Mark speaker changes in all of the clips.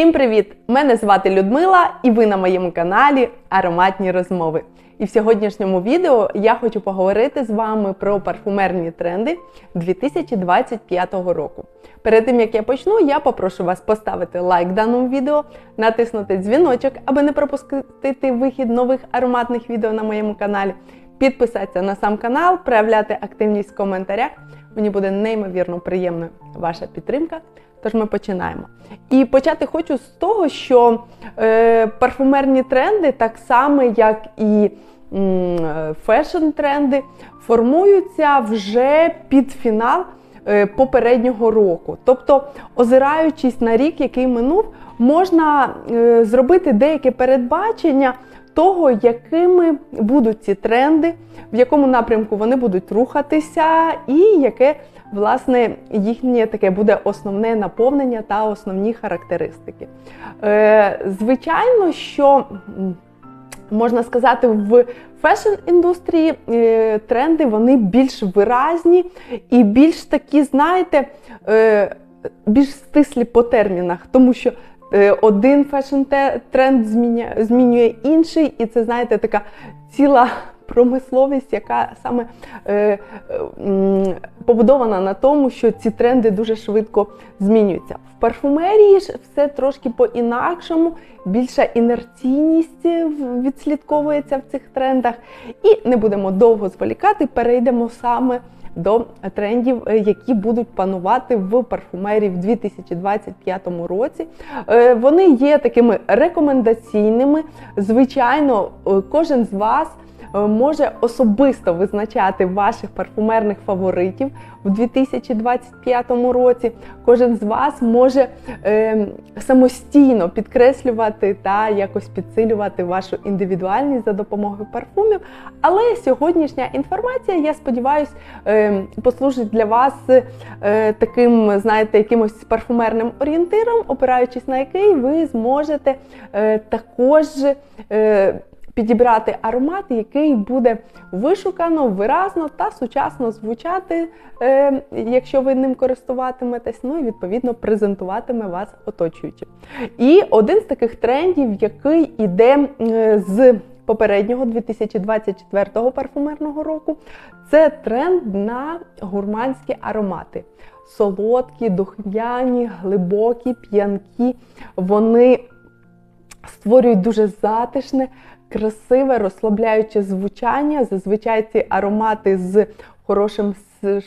Speaker 1: Всім привіт! Мене звати Людмила, і ви на моєму каналі Ароматні розмови. І в сьогоднішньому відео я хочу поговорити з вами про парфумерні тренди 2025 року. Перед тим як я почну, я попрошу вас поставити лайк даному відео, натиснути дзвіночок, аби не пропустити вихід нових ароматних відео на моєму каналі, підписатися на сам канал, проявляти активність в коментарях. Мені буде неймовірно приємною ваша підтримка. Тож ми починаємо. І почати хочу з того, що е, парфумерні тренди, так само як і фешн-тренди, формуються вже під фінал е, попереднього року. Тобто, озираючись на рік, який минув, можна е, зробити деяке передбачення того, якими будуть ці тренди, в якому напрямку вони будуть рухатися, і яке власне їхнє таке буде основне наповнення та основні характеристики. Е, Звичайно, що можна сказати, в фешн-індустрії е, тренди вони більш виразні і більш такі, знаєте, е, більш стислі по термінах, тому що е, один фешн-тренд змінює, змінює інший, і це, знаєте, така ціла промисловість, яка саме е, е, побудована на тому, що ці тренди дуже швидко змінюються. В парфумерії ж все трошки по-інакшому, більша інерційність відслідковується в цих трендах. І не будемо довго зволікати, перейдемо саме. До трендів, е, які будуть панувати в парфумерії в 2025 році. Е, вони є такими рекомендаційними. Звичайно, е, кожен з вас може особисто визначати ваших парфумерних фаворитів в 2025 році. Кожен з вас може е, самостійно підкреслювати та якось підсилювати вашу індивідуальність за допомогою парфумів. Але сьогоднішня інформація, я сподіваюся, е, послужить для вас е, таким, знаєте, якимось парфумерним орієнтиром, опираючись на який ви зможете е, також. Е, підібрати аромат, який буде вишукано, виразно та сучасно звучати, е, якщо ви ним користуватиметесь, ну і відповідно презентуватиме вас оточуючи. І один з таких трендів, який іде з попереднього 2024 парфумерного року, це тренд на гурманські аромати. Солодкі, духмяні, глибокі, п'янкі. Вони створюють дуже затишне, красиве, розслабляюче звучання. Зазвичай ці аромати з хорошим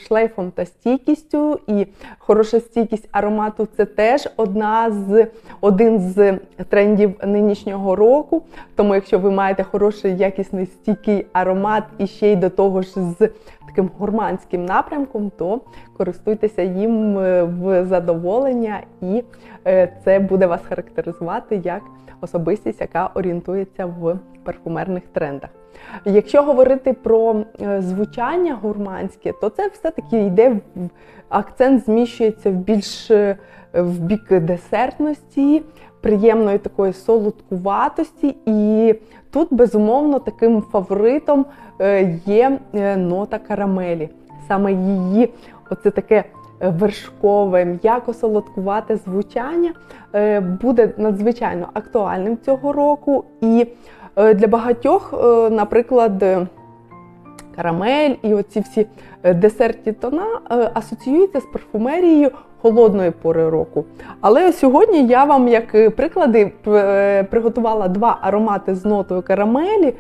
Speaker 1: шлейфом та стійкістю. І хороша стійкість аромату це теж одна з один з трендів нинішнього року. Тому, якщо ви маєте хороший якісний стійкий аромат і ще й до того ж з таким гурманським напрямком, то користуйтеся їм е, в задоволення, і е, це буде вас характеризувати як особистість, яка орієнтується в парфумерних трендах. Якщо говорити про е, звучання гурманське, то це все-таки йде акцент зміщується в більш в бік десертності, приємної такої солодкуватості. І тут, безумовно, таким фаворитом е, є е, нота карамелі. Саме її, оце таке вершкове, м'яко солодкувате звучання е, буде надзвичайно актуальним цього року. І для багатьох, наприклад, карамель і оці всі десертні тона асоціюються з парфумерією холодної пори року. Але сьогодні я вам, як е, приклади, е, приготувала два аромати з нотою карамелі.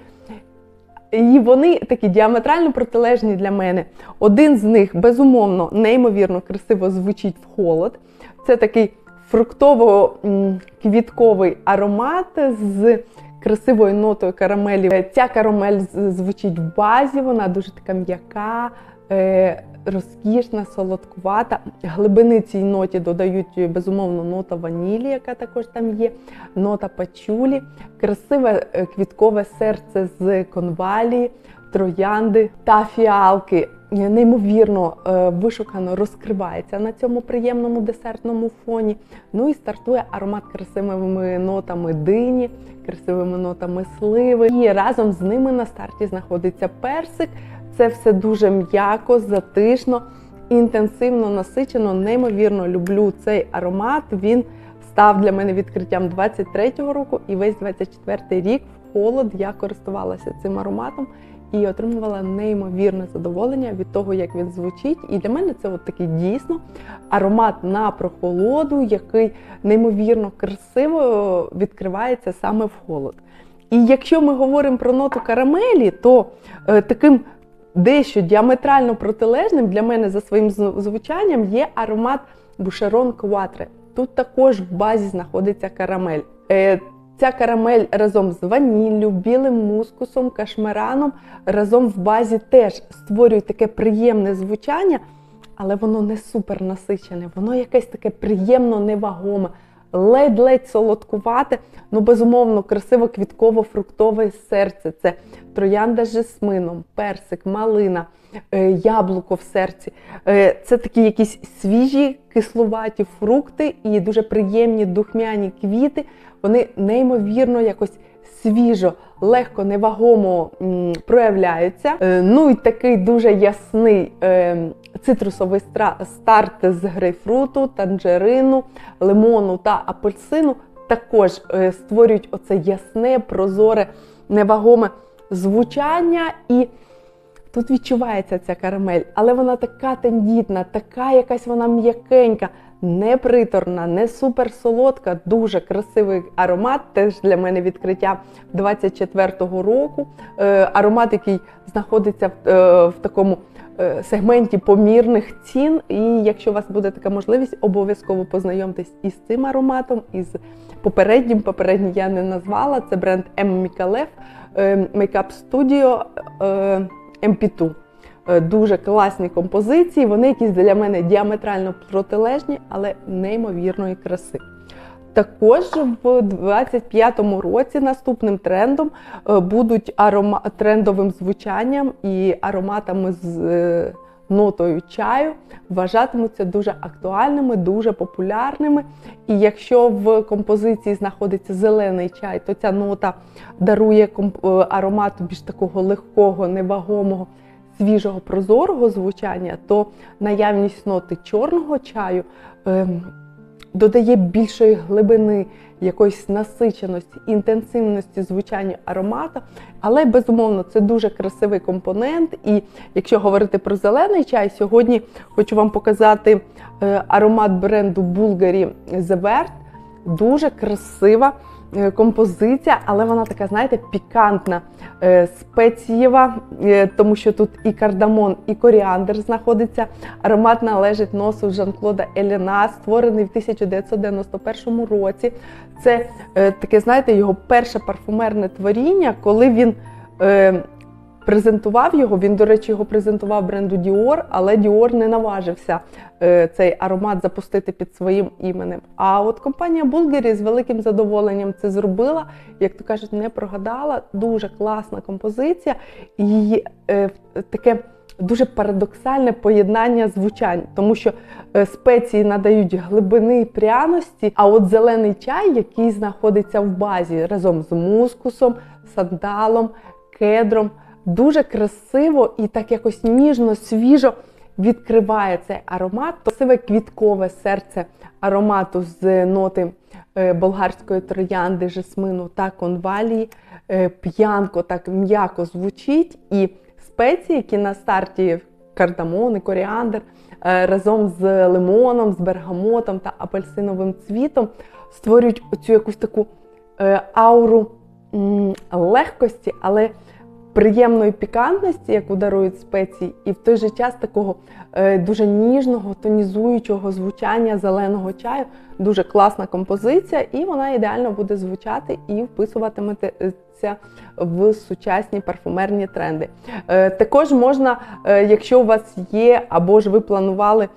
Speaker 1: І вони такі діаметрально протилежні для мене. Один з них, безумовно, неймовірно красиво звучить в холод. Це такий фруктово-квітковий аромат з красивою нотою карамелі. Ця карамель звучить в базі, вона дуже така м'яка, розкішна, солодкувата. Глибини цій ноті додають безумовно нота ванілі, яка також там є, нота пачулі, красиве е, квіткове серце з конвалії, троянди та фіалки. Неймовірно е, вишукано розкривається на цьому приємному десертному фоні. Ну і стартує аромат красивими нотами дині, красивими нотами сливи. І разом з ними на старті знаходиться персик. Це все дуже м'яко, затишно, інтенсивно насичено. Неймовірно люблю цей аромат. Він став для мене відкриттям 23-го року, і весь 24-й рік в холод я користувалася цим ароматом і отримувала неймовірне задоволення від того, як він звучить. І для мене це от такий дійсно аромат на прохолоду, який неймовірно красиво відкривається саме в холод. І якщо ми говоримо про ноту карамелі, то е, таким дещо діаметрально протилежним для мене за своїм звучанням є аромат Бушерон Кватре. Тут також в базі знаходиться карамель. Е, Ця карамель разом з ваніллю, білим мускусом, кашмераном разом в базі теж створює таке приємне звучання, але воно не супер насичене, воно якесь таке приємно невагоме, ледь-ледь солодкувате, ну безумовно, красиво квітково-фруктове серце. Це троянда з жасмином, персик, малина, е, яблуко в серці. Е, Це такі якісь свіжі, кислуваті фрукти і дуже приємні духмяні квіти. Вони неймовірно якось свіжо, легко, невагомо м, проявляються. Е, Ну і такий дуже ясний е, цитрусовий старт з грейпфруту, танжерину, лимону та апельсину також е, створюють оце ясне, прозоре, невагоме звучання. І тут відчувається ця карамель, але вона така тендітна, така якась вона м'якенька, не приторна, не суперсолодка, дуже красивий аромат. Теж для мене відкриття 24-го року. Е, аромат, який знаходиться в, е, такому е, сегменті помірних цін. І якщо у вас буде така можливість, обов'язково познайомтесь із цим ароматом, із попереднім. Попередній я не назвала. Це бренд M. Мікалев Makeup Studio е, MP2. Е, Дуже класні композиції. Вони якісь для мене діаметрально протилежні, але неймовірної краси. Також в 25-му році наступним трендом е, будуть арома... трендовим звучанням і ароматами з е, нотою чаю вважатимуться дуже актуальними, дуже популярними. І якщо в композиції знаходиться зелений чай, то ця нота дарує аромату більш такого легкого, невагомого, свіжого, прозорого звучання, то наявність ноти чорного чаю. ем, додає більшої глибини, якоїсь насиченості, інтенсивності звучання аромата. Але безумовно це дуже красивий компонент. І якщо говорити про зелений чай, сьогодні хочу вам показати е, аромат бренду Bulgari The Vert. Дуже красива е, композиція, але вона така, знаєте, пікантна, е, спецієва, е, тому що тут і кардамон, і коріандр знаходиться. Аромат належить носу Жан-Клода Еліна, створений в 1991 році. Це е, таке, знаєте, його перше парфумерне творіння, коли він. Презентував його, він, до речі, його презентував бренду Dior, але Dior не наважився е, цей аромат запустити під своїм іменем. А от компанія Bulgari з великим задоволенням це зробила, як то кажуть, не прогадала. Дуже класна композиція і е, таке дуже парадоксальне поєднання звучань, тому що е, спеції надають глибини пряності, а от зелений чай, який знаходиться в базі разом з мускусом, сандалом, кедром, дуже красиво і так якось ніжно, свіжо відкриває цей аромат. Красиве квіткове серце аромату з ноти е, болгарської троянди, жасмину та конвалії. Е, П'янко так м'яко звучить, і спеції, які на старті кардамон і коріандр е, разом з лимоном, з бергамотом та апельсиновим цвітом створюють оцю якусь таку ауру легкості, але приємної пікантності, яку дарують спеції, і в той же час такого е, дуже ніжного, тонізуючого звучання зеленого чаю. Дуже класна композиція, і вона ідеально буде звучати і вписуватиметься в сучасні парфумерні тренди. Е, також можна, е, якщо у вас є, або ж ви планували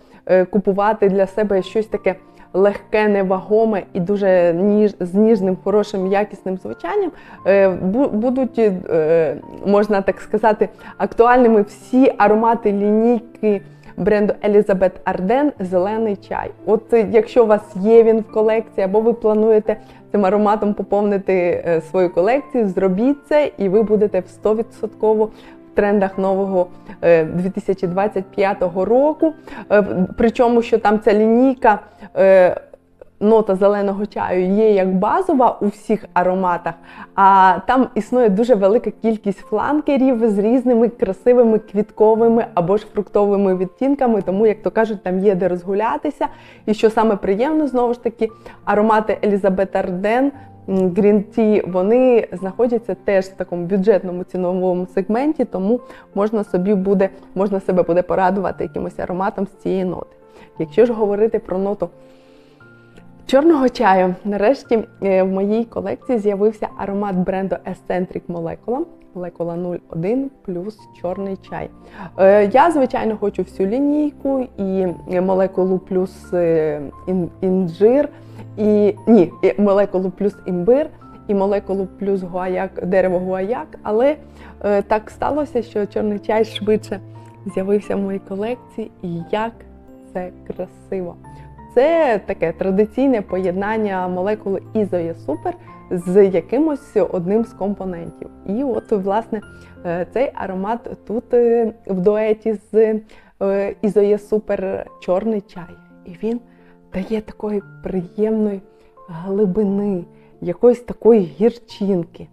Speaker 1: купувати для себе щось таке легке, невагоме і дуже ніж, з ніжним, хорошим, якісним звучанням, е, будуть, е, можна так сказати, актуальними всі аромати лінійки бренду Елізабет Арден Зелений чай. От е, якщо у вас є він в колекції, або ви плануєте цим ароматом поповнити свою колекцію, зробіть це, і ви будете в 100% в трендах нового е, 2025 року. Е, Причому, що там ця лінійка. е, нота зеленого чаю є як базова у всіх ароматах, а там існує дуже велика кількість фланкерів з різними красивими квітковими або ж фруктовими відтінками, тому, як то кажуть, там є де розгулятися. І що саме приємно, знову ж таки, аромати Елізабет Арден. Tea, вони знаходяться теж в такому бюджетному ціновому сегменті, тому можна собі буде, можна себе буде порадувати якимось ароматом з цієї ноти. Якщо ж говорити про ноту чорного чаю, нарешті е, в моїй колекції з'явився аромат бренду Eccentric Molecula. Molecula 01 плюс чорний чай. Е, Я, звичайно, хочу всю лінійку і молекулу плюс е, інжир, і ні, молекулу плюс імбир, і молекулу плюс гуаяк, дерево гуаяк. Але так сталося, що чорний чай швидше з'явився в моїй колекції, і як це красиво. Це таке традиційне поєднання молекули Ізоє Супер з якимось одним з компонентів. І от, власне, е, цей аромат тут е, в дуеті з е, Ізоє Супер чорний чай. І він дає такої приємної глибини, якоїсь такої гірчинки,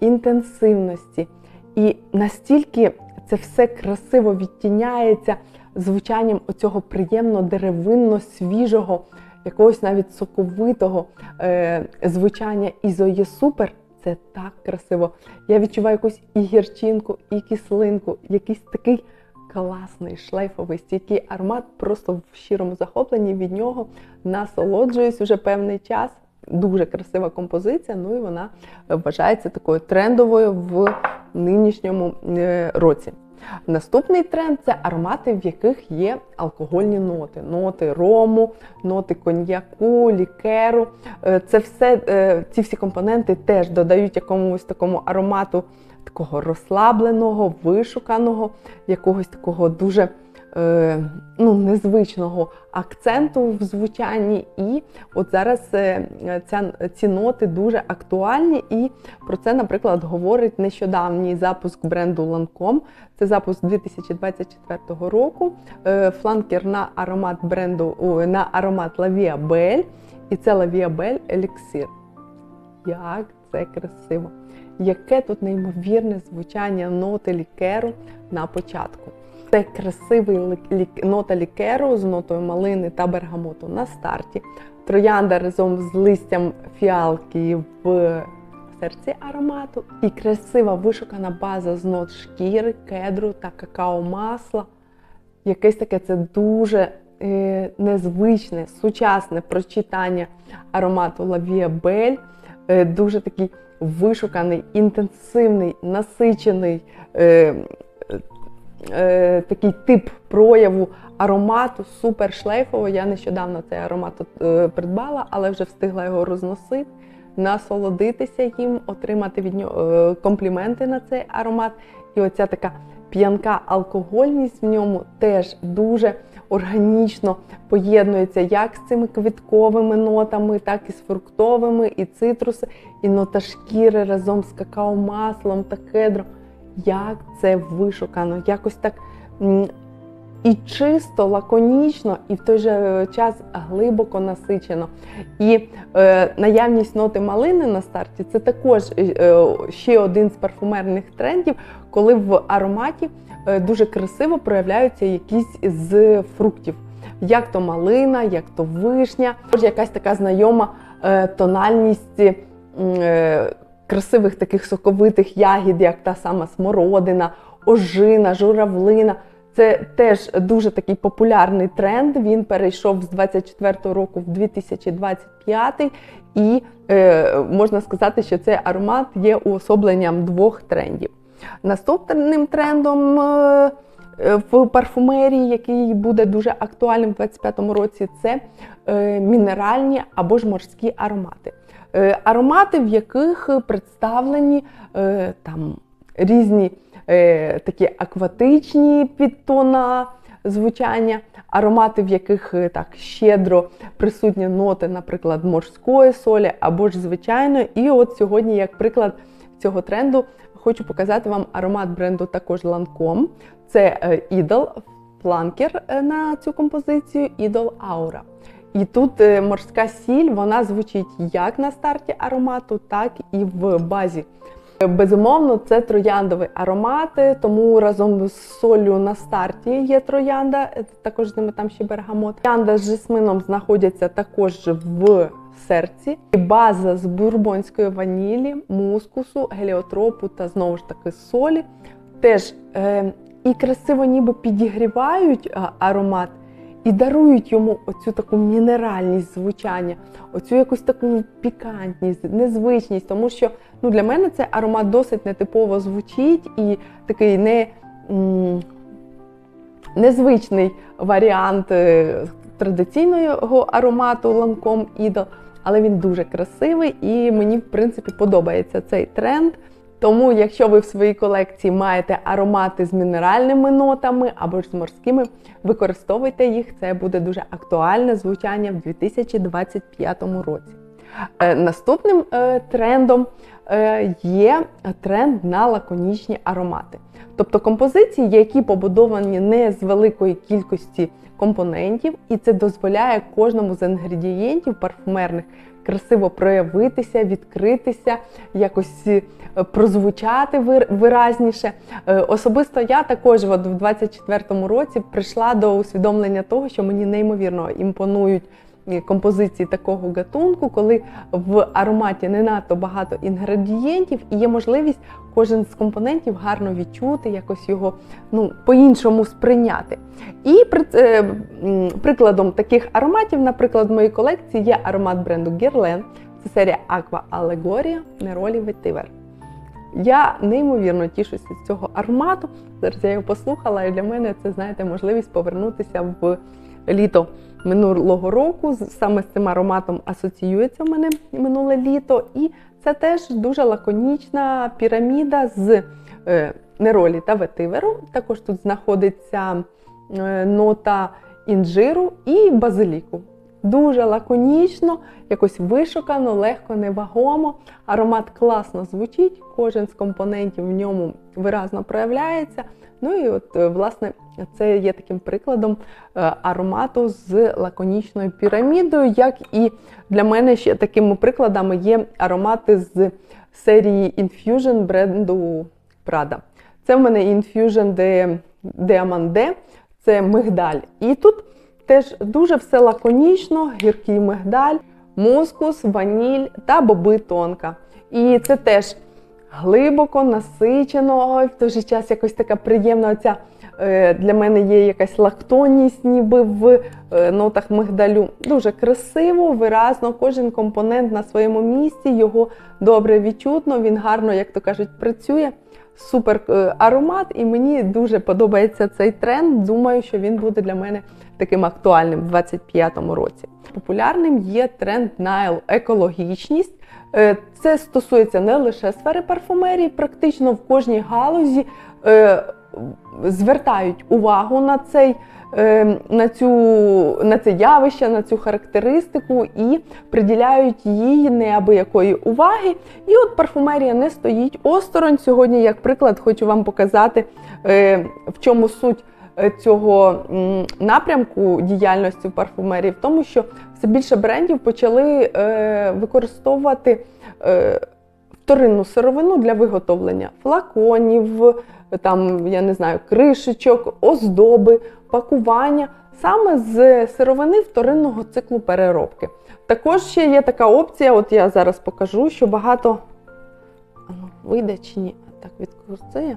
Speaker 1: інтенсивності. І настільки це все красиво відтіняється звучанням оцього приємно деревинно свіжого, якогось навіть соковитого е, звучання Ізоє Супер. Це так красиво. Я відчуваю якусь і гірчинку, і кислинку, якийсь такий класний, шлейфовий, стійкий аромат. Просто в щирому захопленні від нього насолоджуюсь уже певний час. Дуже красива композиція, ну і вона вважається такою трендовою в нинішньому е, році. Наступний тренд це аромати, в яких є алкогольні ноти: ноти рому, ноти коньяку, лікеру. Е, Це все, е, ці всі компоненти теж додають якомусь такому аромату такого розслабленого, вишуканого, якогось такого дуже ну, незвичного акценту в звучанні. І от зараз е, ця, ці ноти дуже актуальні. І про це, наприклад, говорить нещодавній запуск бренду Lancome. Це запуск 2024 року. Е, Фланкер на аромат бренду на аромат La Belle. І це Belle Elixir. Як це красиво! Яке тут неймовірне звучання ноти лікеру на початку. Це красивий нота лікеру з нотою малини та бергамоту на старті. Троянда разом з листям фіалки в серці аромату. І красива вишукана база з нот шкіри, кедру та какао-масла. Якесь таке це дуже е, незвичне, сучасне прочитання аромату Via Е, дуже такий вишуканий, інтенсивний, насичений е, е, такий тип прояву аромату, супер шлейфово. Я нещодавно цей аромат е, придбала, але вже встигла його розносити, насолодитися їм, отримати від нього е, компліменти на цей аромат. І оця така п'янка алкогольність в ньому теж дуже органічно поєднується як з цими квітковими нотами, так і з фруктовими, і цитруси, і нота шкіри разом з какао-маслом та кедром. Як це вишукано, якось так і чисто, лаконічно, і в той же час глибоко насичено. І е, наявність ноти малини на старті це також е, ще один з парфумерних трендів, коли в ароматі е, дуже красиво проявляються якісь з фруктів. Як то малина, як то вишня, Тож якась така знайома е, тональність е, красивих таких соковитих ягід, як та сама смородина, ожина, журавлина. Це теж дуже такий популярний тренд. Він перейшов з 24 року в 2025, і е, можна сказати, що цей аромат є уособленням двох трендів. Наступним трендом е, е, в парфумерії, який буде дуже актуальним в 2025 році, це е, мінеральні або ж морські аромати. Е, Аромати, в яких представлені е, там різні е, такі акватичні підтона звучання, аромати, в яких так щедро присутні ноти, наприклад, морської солі або ж звичайної. І от сьогодні, як приклад цього тренду, хочу показати вам аромат бренду також Lancome. Це Idol фланкер е, на цю композицію Idol Aura. І тут е, морська сіль вона звучить як на старті аромату, так і в базі. Е, Безумовно, це трояндові аромати, тому разом з солью на старті є троянда, е, також з ними там ще бергамот. Троянда з жасмином знаходяться також в серці. І База з бурбонської ванілі, мускусу, геліотропу та знову ж таки солі. Теж е, і красиво ніби підігрівають аромат і дарують йому оцю таку мінеральність звучання, оцю якусь таку пікантність, незвичність, тому що ну, для мене цей аромат досить нетипово звучить і такий не, незвичний варіант е, традиційного аромату ланком ідол, але він дуже красивий і мені, в принципі, подобається цей тренд. Тому, якщо ви в своїй колекції маєте аромати з мінеральними нотами або ж з морськими, використовуйте їх. Це буде дуже актуальне звучання в 2025 році. Е, Наступним е, трендом е, є тренд на лаконічні аромати. Тобто композиції, які побудовані не з великої кількості компонентів, і це дозволяє кожному з інгредієнтів парфумерних красиво проявитися, відкритися, якось е, прозвучати виразніше. Е, Особисто я також от в 24-му році прийшла до усвідомлення того, що мені неймовірно імпонують композиції такого гатунку, коли в ароматі не надто багато інгредієнтів і є можливість кожен з компонентів гарно відчути, якось його ну, по-іншому сприйняти. І е, прикладом таких ароматів, наприклад, в моїй колекції є аромат бренду Guerlain. Це серія Aqua Allegoria Neroli Vetiver. Я неймовірно тішуся з цього аромату. Зараз я його послухала, і для мене це, знаєте, можливість повернутися в літо минулого року. Саме з цим ароматом асоціюється в мене минуле літо. І це теж дуже лаконічна піраміда з е, неролі та ветиверу. Також тут знаходиться е, нота інжиру і базиліку. Дуже лаконічно, якось вишукано, легко, невагомо. Аромат класно звучить, кожен з компонентів в ньому виразно проявляється. Ну і от, е, власне, це є таким прикладом е, аромату з лаконічною пірамідою, як і для мене ще такими прикладами є аромати з серії Infusion бренду Prada. Це в мене Infusion de Diamande, це мигдаль. І тут теж дуже все лаконічно, гіркий мигдаль, мускус, ваніль та боби тонка. І це теж глибоко, насичено, в той же час якось така приємна оця е, для мене є якась лактонність, ніби в е, нотах мигдалю. Дуже красиво, виразно, кожен компонент на своєму місці, його добре відчутно, він гарно, як то кажуть, працює. Супер е, аромат, і мені дуже подобається цей тренд. Думаю, що він буде для мене таким актуальним в 2025 році. Популярним є тренд на екологічність. Е, Це стосується не лише сфери парфумерії, практично в кожній галузі е, звертають увагу на цей. е, На, цю, на це явище, на цю характеристику і приділяють їй неабиякої уваги. І от парфумерія не стоїть осторонь. Сьогодні, як приклад, хочу вам показати, в чому суть цього напрямку діяльності в парфумерії, в тому, що все більше брендів почали е, використовувати е, вторинну сировину для виготовлення флаконів, там, я не знаю, кришечок, оздоби, пакування саме з сировини вторинного циклу переробки. Також ще є така опція, от я зараз покажу, що багато ну, вийде чи ні? Так, відкрутує.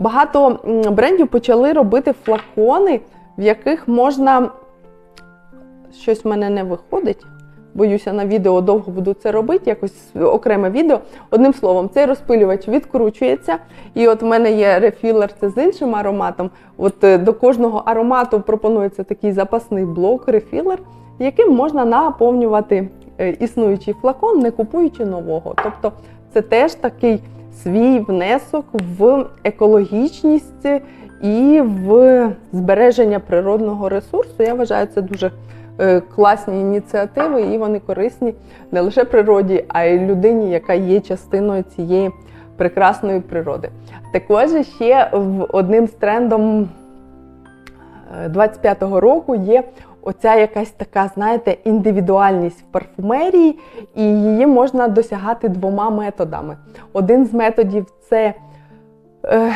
Speaker 1: Багато брендів почали робити флакони, в яких можна. Щось в мене не виходить. Боюся, на відео довго буду це робити, якось окреме відео. Одним словом, цей розпилювач відкручується. І от в мене є рефілер, це з іншим ароматом. От е, до кожного аромату пропонується такий запасний блок, рефілер, яким можна наповнювати е, існуючий флакон, не купуючи нового. Тобто це теж такий свій внесок в екологічність і в збереження природного ресурсу. Я вважаю, це дуже е, класні ініціативи, і вони корисні не лише природі, а й людині, яка є частиною цієї прекрасної природи. Також ще одним з трендом е, 25-го року є оця якась така, знаєте, індивідуальність в парфумерії, і її можна досягати двома методами. Один з методів це е,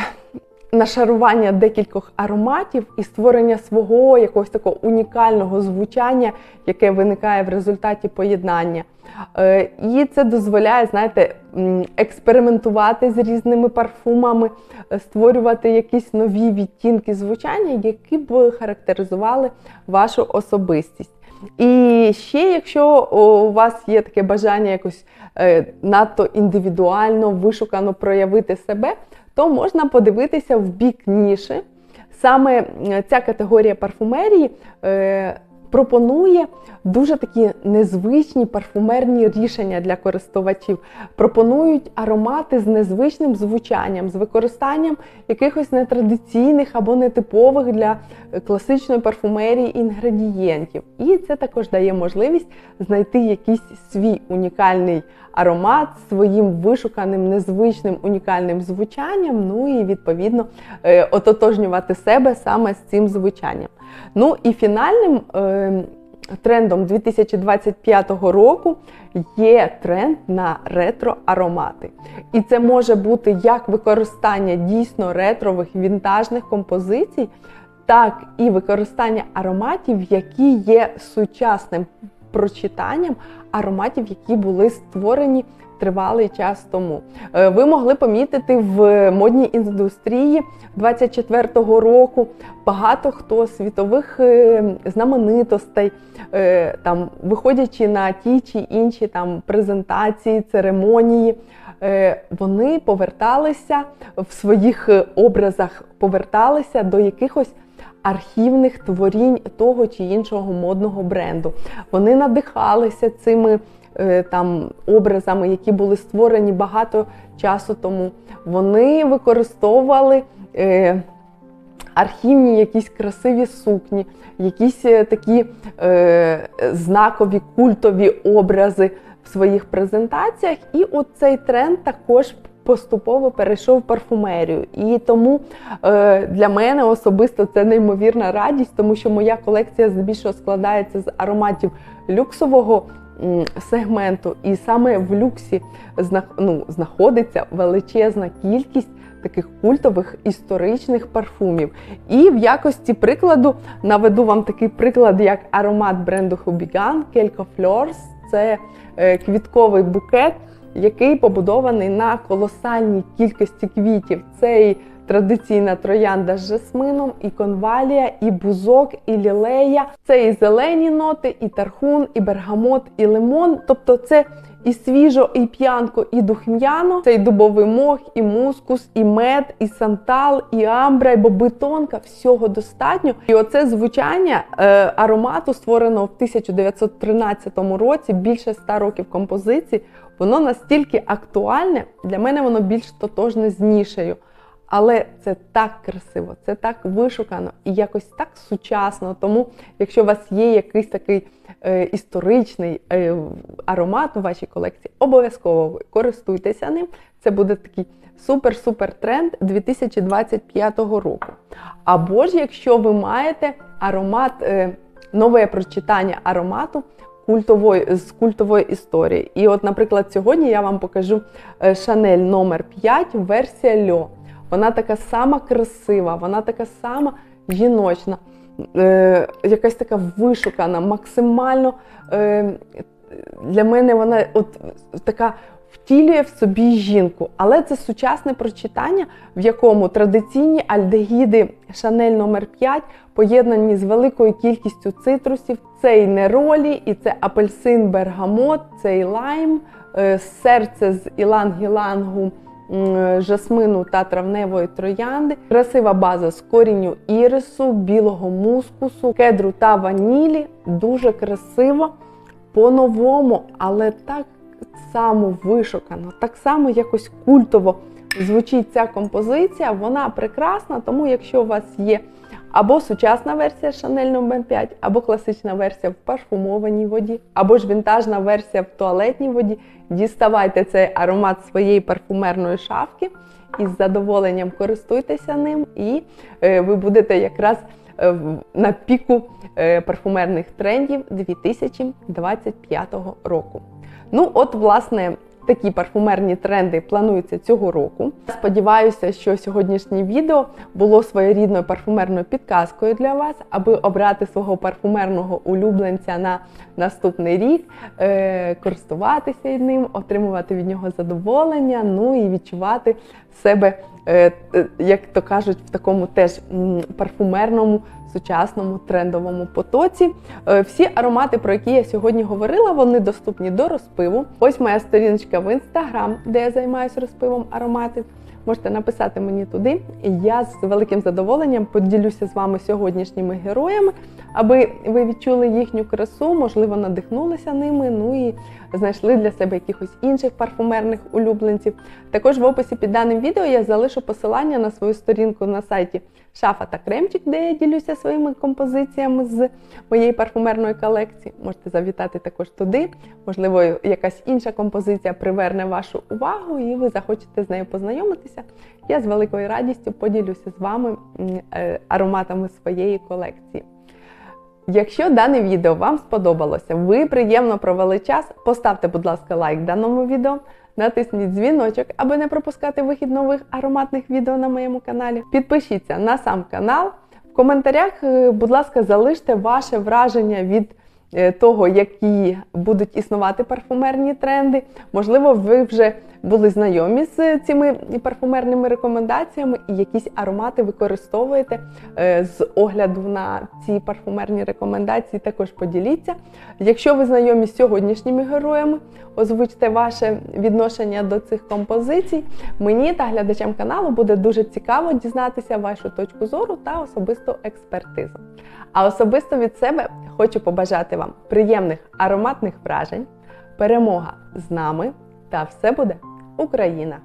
Speaker 1: нашарування декількох ароматів і створення свого якогось такого унікального звучання, яке виникає в результаті поєднання. Е, І це дозволяє, знаєте, експериментувати з різними парфумами, е, створювати якісь нові відтінки звучання, які б характеризували вашу особистість. І ще, якщо у вас є таке бажання якось е, надто індивідуально, вишукано проявити себе, то можна подивитися в бік ніші. Саме е, ця категорія парфумерії е, пропонує дуже такі незвичні парфумерні рішення для користувачів. Пропонують аромати з незвичним звучанням, з використанням якихось нетрадиційних або нетипових для е, класичної парфумерії інгредієнтів. І це також дає можливість знайти якийсь свій унікальний аромат своїм вишуканим, незвичним унікальним звучанням. Ну і відповідно е, ототожнювати себе саме з цим звучанням. Ну і фінальним е, трендом 2025 року є тренд на ретро-аромати. І це може бути як використання дійсно ретрових вінтажних композицій, так і використання ароматів, які є сучасним прочитанням ароматів, які були створені тривалий час тому. Е, Ви могли помітити в модній індустрії 24-го року багато хто світових е, знаменитостей, е, там виходячи на ті чи інші там презентації, церемонії. Вони поверталися в своїх образах, поверталися до якихось архівних творінь того чи іншого модного бренду. Вони надихалися цими там образами, які були створені багато часу тому. Вони використовували. е, Архівні якісь красиві сукні, якісь е, такі е, знакові культові образи в своїх презентаціях. І от цей тренд також поступово перейшов в парфумерію. І тому е, для мене особисто це неймовірна радість, тому що моя колекція здебільшого складається з ароматів люксового сегменту, і саме в люксі ну, знаходиться величезна кількість. Таких культових історичних парфумів. І в якості прикладу наведу вам такий приклад, як аромат бренду Хубіган Kelko Fleurs. Це е, квітковий букет, який побудований на колосальній кількості квітів. Це і традиційна троянда з жасмином, і конвалія, і бузок, і лілея. Це і зелені ноти, і тархун, і бергамот, і лимон. Тобто це і свіжо, і п'янко, і духм'яно. Це і дубовий мох, і мускус, і мед, і сантал, і амбра, і бобитонка. Всього достатньо. І оце звучання е, аромату, створеного в 1913 році, більше ста років композиції, воно настільки актуальне, для мене воно більш тотожне з нішею. Але це так красиво, це так вишукано і якось так сучасно. Тому, якщо у вас є якийсь такий е, історичний е, аромат у вашій колекції, обов'язково користуйтеся ним. Це буде такий супер-супер тренд 2025 року. Або ж якщо ви маєте аромат, е, нове прочитання аромату культової, з культової історії. І от, наприклад, сьогодні я вам покажу е, Шанель номер 5 версія Льо. Вона така сама красива, вона така сама жіночна, е, якась така вишукана, максимально е, для мене вона от така втілює в собі жінку. Але це сучасне прочитання, в якому традиційні альдегіди Шанель номер 5 поєднані з великою кількістю цитрусів. Це і неролі, і це апельсин, бергамот, це і лайм, е, серце з іланг-ілангу жасмину та травневої троянди, красива база з корінню ірису, білого мускусу, кедру та ванілі. Дуже красиво, по-новому, але так само вишукано, так само якось культово звучить ця композиція. Вона прекрасна, тому якщо у вас є або сучасна версія Chanel No. 5, або класична версія в парфумованій воді, або ж вінтажна версія в туалетній воді. Діставайте цей аромат своєї парфумерної шафки і з задоволенням користуйтеся ним, і е, ви будете якраз е, на піку е, парфумерних трендів 2025 року. Ну, от, власне, такі парфумерні тренди плануються цього року. Сподіваюся, що сьогоднішнє відео було своєрідною парфумерною підказкою для вас, аби обрати свого парфумерного улюбленця на наступний рік, е, користуватися ним, отримувати від нього задоволення, ну і відчувати себе, як то кажуть, в такому теж парфумерному сучасному трендовому потоці. Е, Всі аромати, про які я сьогодні говорила, вони доступні до розпиву. Ось моя сторіночка в інстаграм, де я займаюся розпивом ароматів. Можете написати мені туди, я з великим задоволенням поділюся з вами сьогоднішніми героями, аби ви відчули їхню красу, можливо, надихнулися ними. Ну і знайшли для себе якихось інших парфумерних улюбленців. Також в описі під даним відео я залишу посилання на свою сторінку на сайті Шафа та Кремчик, де я ділюся своїми композиціями з моєї парфумерної колекції. Можете завітати також туди. Можливо, якась інша композиція приверне вашу увагу, і ви захочете з нею познайомитися. Я з великою радістю поділюся з вами е, ароматами своєї колекції. Якщо дане відео вам сподобалося, ви приємно провели час, поставте, будь ласка, лайк даному відео, натисніть дзвіночок, аби не пропускати вихід нових ароматних відео на моєму каналі. Підпишіться на сам канал. В коментарях, е, будь ласка, залиште ваше враження від того, які будуть існувати парфумерні тренди. Можливо, ви вже були знайомі з цими парфумерними рекомендаціями і якісь аромати використовуєте е, з огляду на ці парфумерні рекомендації. Також поділіться. Якщо ви знайомі з сьогоднішніми героями, озвучте ваше відношення до цих композицій. Мені та глядачам каналу буде дуже цікаво дізнатися вашу точку зору та особисту експертизу. А особисто від себе хочу побажати вам приємних ароматних вражень, перемога з нами та все буде Україна!